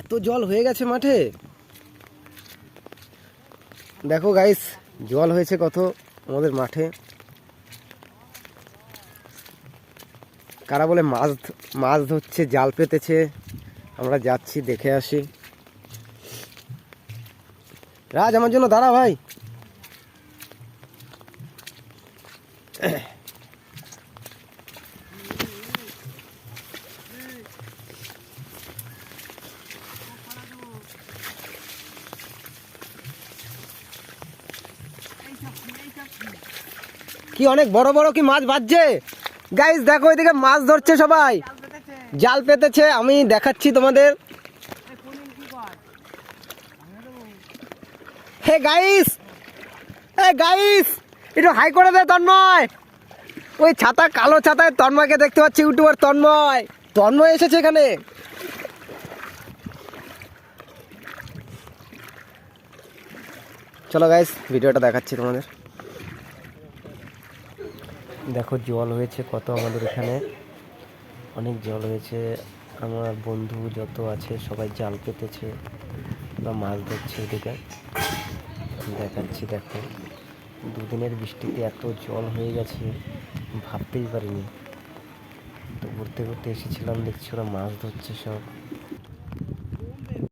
এত জল হয়ে গেছে মাঠে? দেখো গাইস জল হয়েছে কত আমাদের মাঠে। কারা বলে মাছ মাছ ধরছে, জাল পেতেছে? আমরা যাচ্ছি, দেখে আসি। রাজ, আমার জন্য দাঁড়া ভাই। কি অনেক বড় বড় কি মাছ বাজছে? গাইস দেখো এদিকে মাছ ধরছে সবাই। জাল পেতেছে, আমি দেখাচ্ছি তোমাদের। হে গাইস হে গাইস একটু হাই করে দে, তন্ময়! ওই ছাতা, কালো ছাতায় তন্ময়কে দেখতে পাচ্ছি, ইউটিউবার তন্ময়। তন্ময় এসেছে এখানে। চলো গাইস ভিডিওটা দেখাচ্ছি তোমাদের। দেখো জল হয়েছে, কত আমাদের এখানে। অনেক জল হয়েছে। আমার বন্ধু যত আছে, সবাই জাল পেতেছে বা মাছ ধরছে এদিকে। দেখাচ্ছি, দেখো। দুদিনের বৃষ্টিতে এত জল হয়ে গেছে, ভাবতেই পারিনি। তো ঘুরতে ঘুরতে এসেছিলাম, দেখছি ওরা মাছ ধরছে সব।